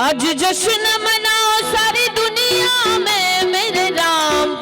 आज जश्न मनाओ सारी दुनिया में मेरे राम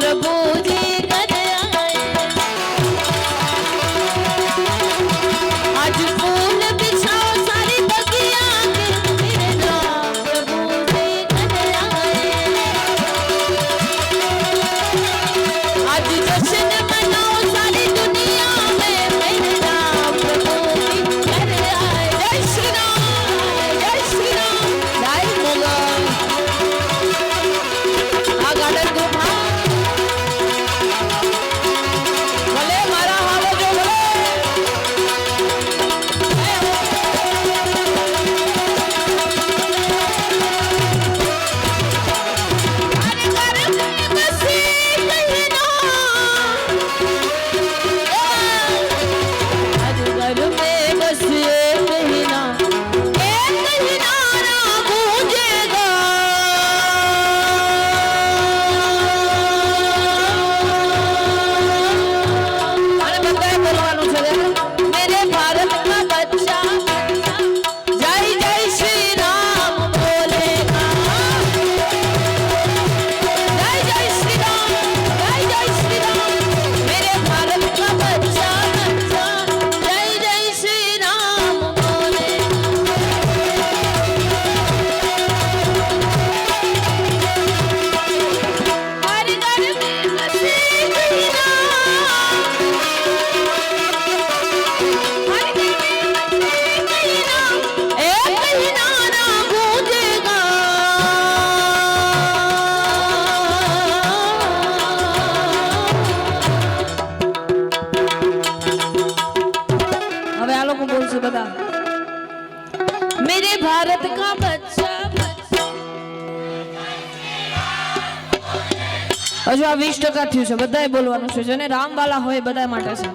હજુ આ વીસ ટકા થયું છે બધાએ બોલવાનું છે. જેને રામવાલા હોય બધા માટે છે.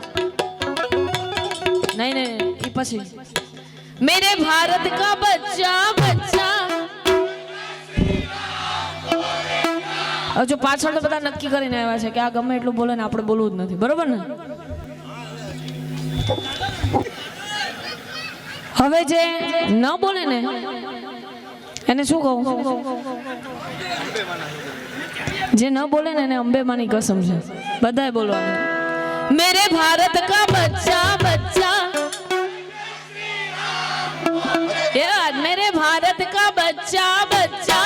નહીં નહીં એ પછી. મેરે ભારત કા બચ્ચા બચ્ચા. હજુ પાછળ તો બધા નક્કી કરીને આવ્યા છે કે આ ગમે એટલું બોલે ને આપણે બોલવું જ નથી. બરોબર ને? હવે જે ન બોલે ને, એને શું કહું? जे न बोले ने अंबे मानी कसम से बधाए बोलो मेरे भारत का बच्चा बच्चा ये मेरे भारत का बच्चा बच्चा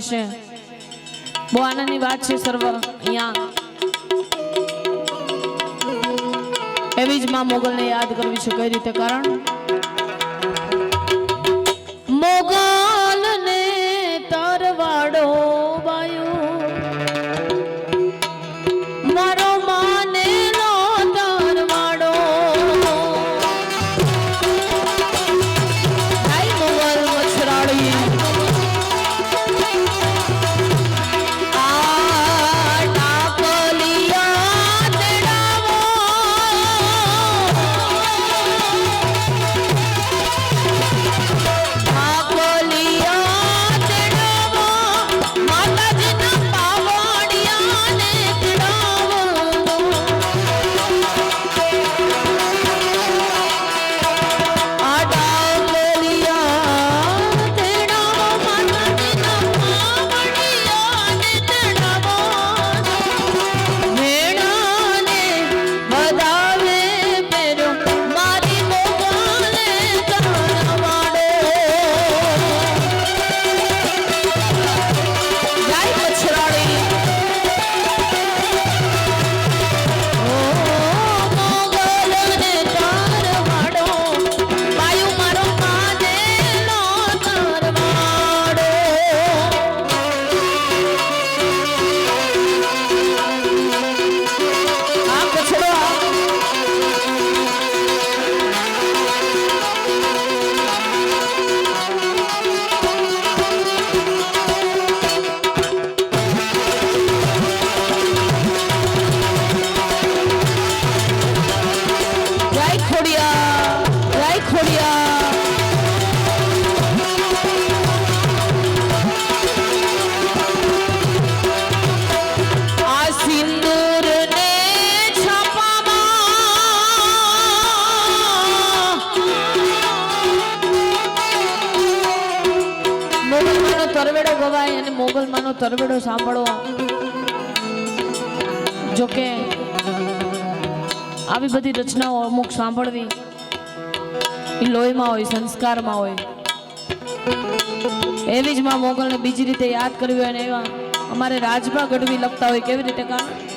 છે. બહુ આનંદની વાત છે સર્વ અહીંયા. એવી જ માં મોગલને યાદ કરવી છે કઈ રીતે? કારણ ગવાય તરવેડો સાંભળવો. જોકે આવી બધી રચનાઓ અમુક સાંભળવી એ લોહીમાં હોય, સંસ્કારમાં હોય. એવી જ માં મોગલને બીજી રીતે યાદ કરવી હોય ને એવા અમારે રાજભા ગઢવી લખતા હોય. કેવી રીતે કામ